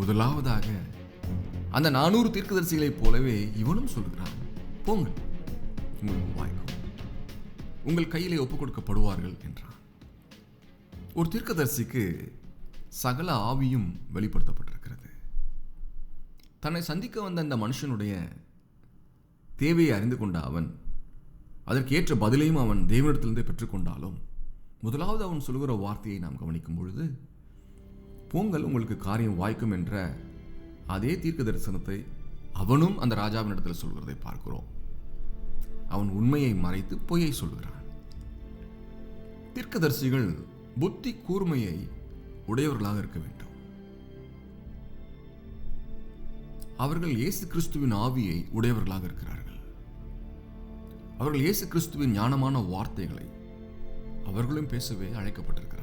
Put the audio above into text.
முதலாவதாக அந்த நானூறு தீர்க்கதரிசிகளைப் போலவே இவனும் சொல்கிறான். போங்கள் உங்களுக்கு வாய்க்கும் உங்கள் கையிலே ஒப்புக் கொடுக்கப்படுவார்கள் என்றான். ஒரு தீர்க்கதரிசிக்கு சகல ஆவியும் வெளிப்படுத்தப்பட்டிருக்கிறது. தன்னை சந்திக்க வந்த அந்த மனுஷனுடைய தேவையை அறிந்து கொண்ட அவன் அதற்கேற்ற பதிலையும் அவன் தேவனிடத்திலிருந்தே பெற்றுக்கொண்டாலும் முதலாவது அவன் சொல்கிற வார்த்தையை நாம் கவனிக்கும் பொழுது போங்கள் உங்களுக்கு காரியம் வாய்க்கும் என்ற அதே தீர்க்க தரிசனத்தை அவனும் அந்த ராஜாவின் இடத்துல சொல்கிறதை பார்க்கிறோம். அவன் உண்மையை மறைத்து பொய்யை சொல்கிறான். தீர்க்கதரிசிகள் புத்தி கூர்மையை உடையவர்களாக இருக்க வேண்டும். அவர்கள் இயேசு கிறிஸ்துவின் ஆவியை உடையவர்களாக இருக்கிறார்கள். அவர்கள் இயேசு கிறிஸ்துவின் ஞானமான வார்த்தைகளை அவர்களும் பேசவே அழைக்கப்பட்டிருக்கிறார்கள்.